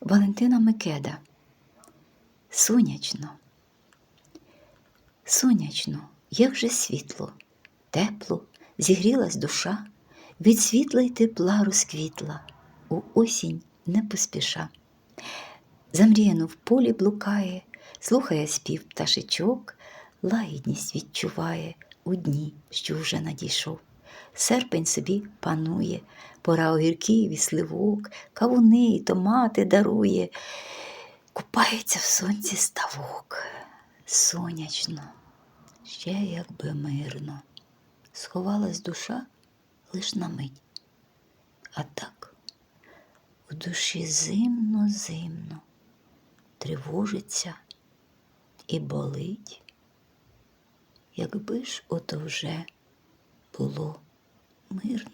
Валентина Микеда. Сонячно. Сонячно, як же світло, тепло, зігрілась душа, від світла й тепла розквітла, у осінь не поспіша. Замріяно в полі блукає, слухає спів пташечок, лагідність відчуває у дні, що вже надійшов. Серпень собі панує, пора огірків і сливок, кавуни і томати дарує, купається в сонці ставок, сонячно, ще якби мирно, сховалась душа лиш на мить. А так в душі зимно-зимно, тривожиться і болить, якби ж ото вже було мирно.